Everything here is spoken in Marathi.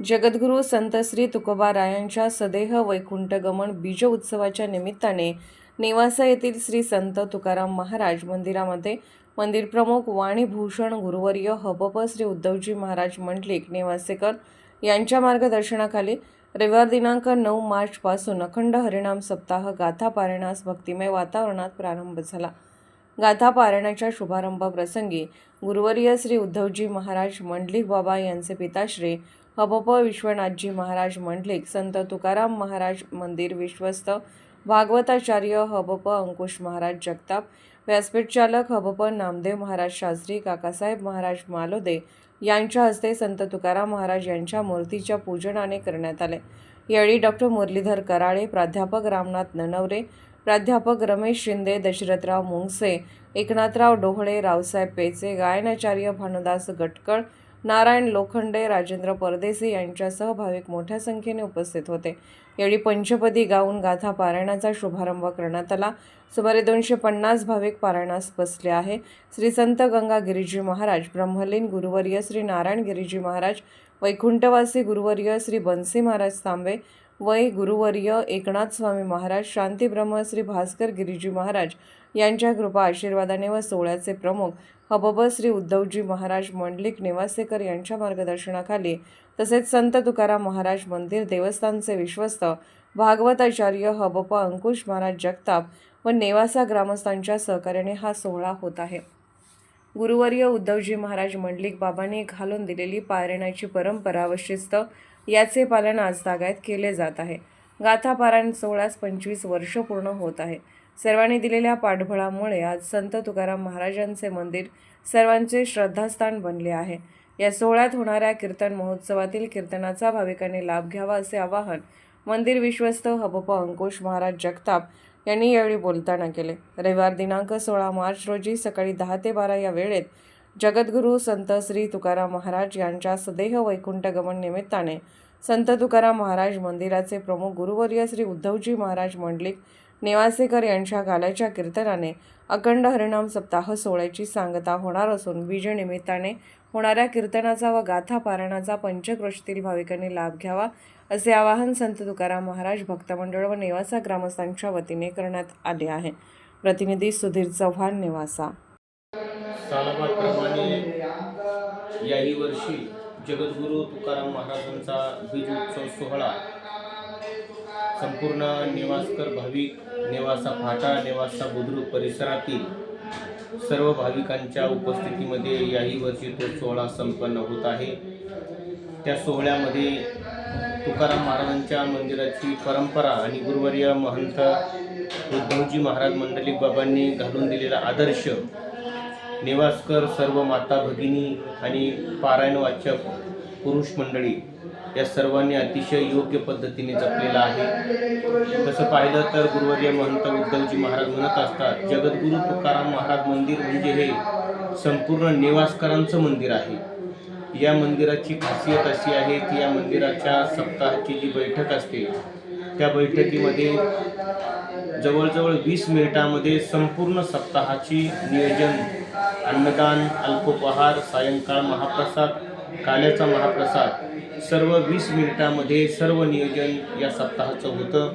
जगद्गुरू संत श्री तुकोबारायांच्या सदेह वैकुंठगमन बीज उत्सवाच्या निमित्ताने नेवासा येथील श्री संत तुकाराम महाराज मंदिरामध्ये मंदिर प्रमुख वाणीभूषण गुरुवर्य हबप श्री उद्धवजी महाराज मंडलिक नेवासेकर यांच्या मार्गदर्शनाखाली रविवार दिनांक नऊ मार्चपासून अखंड हरिणाम सप्ताह गाथा पारणास भक्तिमय वातावरणात प्रारंभ झाला. गाथा पारायणाच्या शुभारंभाप्रसंगी गुरुवर्य श्री उद्धवजी महाराज मंडलिक बाबा यांचे पिताश्री हबप विश्वनाथजी महाराज मंडलिक संत तुकाराम महाराज मंदिर विश्वस्त भागवताचार्य हबप अंकुश महाराज जगताप व्यासपीठ चालक हबप नामदेव महाराज शास्त्री काकासाहेब महाराज मालोदे यांच्या हस्ते संत तुकाराम महाराज यांच्या मूर्तीच्या पूजनाने करण्यात आले. यावेळी डॉक्टर मुरलीधर कराळे प्राध्यापक रामनाथ ननवरे प्राध्यापक रमेश शिंदे दशरथराव मुंगसे एकनाथराव डोहळे रावसाहेब पेचे गायनाचार्य भानुदास गटकळ नारायण लोखंडे राजेंद्र परदेसी यांच्यासह भाविक मोठ्या संख्येने उपस्थित होते. यावेळी पंचपदी गाऊन गाथा पारायणाचा शुभारंभ करण्यात आला. सुमारे दोनशे पन्नास भाविक पारायणास बसले आहे. श्री संत गंगा गिरीजी महाराज ब्रह्मलीन गुरुवर्य श्री नारायण गिरीजी महाराज वैकुंठवासी गुरुवर्य श्री बन्सी महाराज तांबे वै गुरुवर्य एकनाथ स्वामी महाराज शांतीब्रह्म श्री भास्कर गिरीजी महाराज यांच्या कृपा आशीर्वादाने व सोहळ्याचे प्रमुख हबब श्री उद्धवजी महाराज मंडलिक निवासेकर यांच्या मार्गदर्शनाखाली तसेच संत तुकाराम महाराज मंदिर देवस्थानचे विश्वस्त भागवताचार्य हबप अंकुश महाराज जगताप व नेवासा ग्रामस्थांच्या सहकार्याने हा सोहळा होत आहे. गुरुवर्य उद्धवजी महाराज मंडलिक बाबांनी घालून दिलेली पारायणाची परंपरा व शिस्त याचे पालन आज तागायत केले जात आहे. गाथापारायण सोळास सोहळ्यास पंचवीस वर्ष पूर्ण होत आहे. सर्वांनी दिलेल्या पाठबळामुळे आज संत तुकाराम महाराजांचे मंदिर सर्वांचे श्रद्धास्थान बनले आहे. या सोहळ्यात होणाऱ्या कीर्तन महोत्सवातील कीर्तनाचा भाविकांनी लाभ घ्यावा असे आवाहन मंदिर विश्वस्त हबप अंकुश महाराज जगताप यांनी यावेळी बोलताना केले. रविवार दिनांक सोळा मार्च रोजी सकाळी दहा ते बारा या वेळेत जगद्गुरू संत श्री तुकाराम महाराज यांच्या सदेह वैकुंठ गमन निमित्ताने संत तुकाराम महाराज मंदिराचे प्रमुख गुरुवर्य श्री उद्धवजी महाराज मंडलिक नेवासेकर यांच्या गाल्याच्या कीर्तनाने अखंड हरिनाम सप्ताह सोहळ्याची सांगता होणार असून विजयनिमित्ताने निमित्ताने होणाऱ्या कीर्तनाचा व गाथा पारायणाचा पंचक्रोशीतील भाविकांनी लाभ घ्यावा असे आवाहन संत तुकाराम महाराज भक्तमंडळ व नेवासा ग्रामस्थांच्या वतीने करण्यात आले आहे. प्रतिनिधी सुधीर चव्हाण नेवासा. सालाबादप्रमाणे याही वर्षी जगद्गुरू तुकाराम महाराजांचा बीज उत्सव सोहळा. संपूर्ण नेवासकर भाविक नेवासा फाटा नेवासा बुद्रुक परिसरातील सर्व भाविकांच्या उपस्थितीमध्ये याही वर्षी तो सोहळा संपन्न होत आहे. त्या सोहळ्यामध्ये तुकाराम महाराजांच्या मंदिराची परंपरा आणि गुरुवर्य महंत उद्धवजी महाराज मंडलिक बाबांनी घालून दिलेला आदर्श नेवासकर सर्व माता भगिनी आणि पारायण वाचक पुरुष मंडळी या सर्वांनी अतिशय योग्य पद्धतीने जपलेला आहे. तसं पाहिलं तर गुरुवर्य महंत उद्धवजी महाराज म्हणत असतात जगद्गुरू तुकाराम महाराज मंदिर म्हणजे हे संपूर्ण नेवासकरांचं मंदिर आहे. या मंदिराची खासियत अशी आहे की या मंदिराच्या सप्ताहाची जी बैठक असते त्या बैठकीमध्ये जवळजवळ वीस मिनिटामध्ये संपूर्ण सप्ताहाची नियोजन अन्नदान अल्पोपहार सायंकाळ महाप्रसाद काल्याचा महाप्रसाद. सर्व वीस मिनिटामध्ये सर्व नियोजन या सप्ताहाचं होतं.